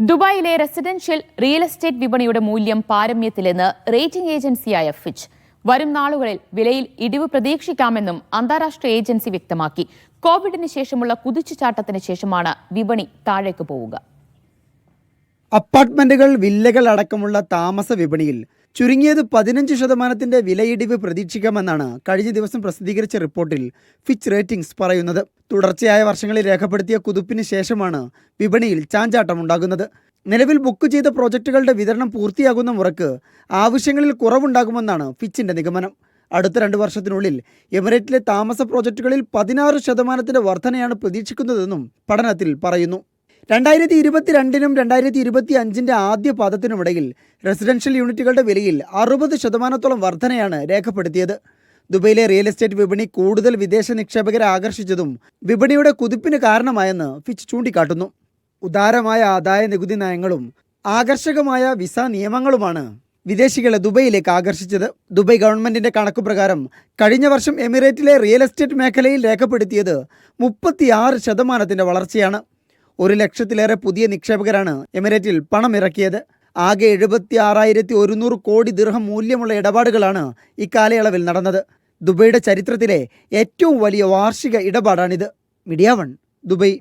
ദുബായിലെ residential real estate വിപണിയുടെ മൂല്യം പാരമ്യത്തിലെന്ന് റേറ്റിംഗ് ഏജൻസിയായ ഫിച്ച്. വരും നാളുകളിൽ വിലയിൽ ഇടിവ് പ്രതീക്ഷിക്കാമെന്നും അന്താരാഷ്ട്ര ഏജൻസി വ്യക്തമാക്കി. കോവിഡിന് ശേഷമുള്ള കുതിച്ചുചാട്ടത്തിന് ശേഷമാണ് വിപണി താഴേക്ക് പോവുക. അപ്പാർട്ട്മെന്റുകൾ വില്ലകൾ അടക്കമുള്ള താമസ വിപണിയിൽ ചുരുങ്ങിയത് പതിനഞ്ച് ശതമാനത്തിന്റെ വിലയിടിവ് പ്രതീക്ഷിക്കാമെന്നാണ് കഴിഞ്ഞ ദിവസം പ്രസിദ്ധീകരിച്ച റിപ്പോർട്ടിൽ ഫിച്ച് റേറ്റിംഗ്സ് പറയുന്നത്. തുടർച്ചയായ വർഷങ്ങളിൽ രേഖപ്പെടുത്തിയ കുതിപ്പിന് ശേഷമാണ് വിപണിയിൽ ചാഞ്ചാട്ടമുണ്ടാകുന്നത്. നിലവിൽ ബുക്ക് ചെയ്ത പ്രോജക്റ്റുകളുടെ വിതരണം പൂർത്തിയാകുന്ന മുറക്ക് ആവശ്യങ്ങളിൽ കുറവുണ്ടാകുമെന്നാണ് ഫിച്ചിന്റെ നിഗമനം. അടുത്ത രണ്ട് വർഷത്തിനുള്ളിൽ എമിറേറ്റിലെ താമസ പ്രോജക്റ്റുകളിൽ പതിനാറ് ശതമാനത്തിന്റെ വർധനയാണ് പ്രതീക്ഷിക്കുന്നതെന്നും പഠനത്തിൽ പറയുന്നു. രണ്ടായിരത്തി ഇരുപത്തിരണ്ടിനും രണ്ടായിരത്തി ഇരുപത്തി അഞ്ചിന്റെ ആദ്യ പാദത്തിനുമിടയിൽ റെസിഡൻഷ്യൽ യൂണിറ്റുകളുടെ വിലയിൽ അറുപത് ശതമാനത്തോളം വർധനയാണ് രേഖപ്പെടുത്തിയത്. ദുബൈയിലെ റിയൽ എസ്റ്റേറ്റ് വിപണി കൂടുതൽ വിദേശ നിക്ഷേപകരെ ആകർഷിച്ചതും വിപണിയുടെ കുതിപ്പിന് കാരണമായെന്ന് ഫിച്ച് ചൂണ്ടിക്കാട്ടുന്നു. ഉദാരമായ ആദായ നികുതി നയങ്ങളും ആകർഷകമായ വിസ നിയമങ്ങളുമാണ് വിദേശികളെ ദുബൈയിലേക്ക് ആകർഷിച്ചത്. ദുബൈ ഗവൺമെന്റിന്റെ കണക്കു പ്രകാരം കഴിഞ്ഞ വർഷം എമിറേറ്റിലെ റിയൽ എസ്റ്റേറ്റ് മേഖലയിൽ രേഖപ്പെടുത്തിയത് മുപ്പത്തിയാറ് ശതമാനത്തിന്റെ വളർച്ചയാണ്. ഒരു ലക്ഷത്തിലേറെ പുതിയ നിക്ഷേപകരാണ് എമിറേറ്റിൽ പണം ഇറക്കിയത്. ആകെ എഴുപത്തി ആറായിരത്തി ഒരുന്നൂറ് കോടി ദീർഘം മൂല്യമുള്ള ഇടപാടുകളാണ് ഇക്കാലയളവിൽ നടന്നത്. ദുബൈയുടെ ചരിത്രത്തിലെ ഏറ്റവും വലിയ വാർഷിക ഇടപാടാണിത്. Media one Dubai.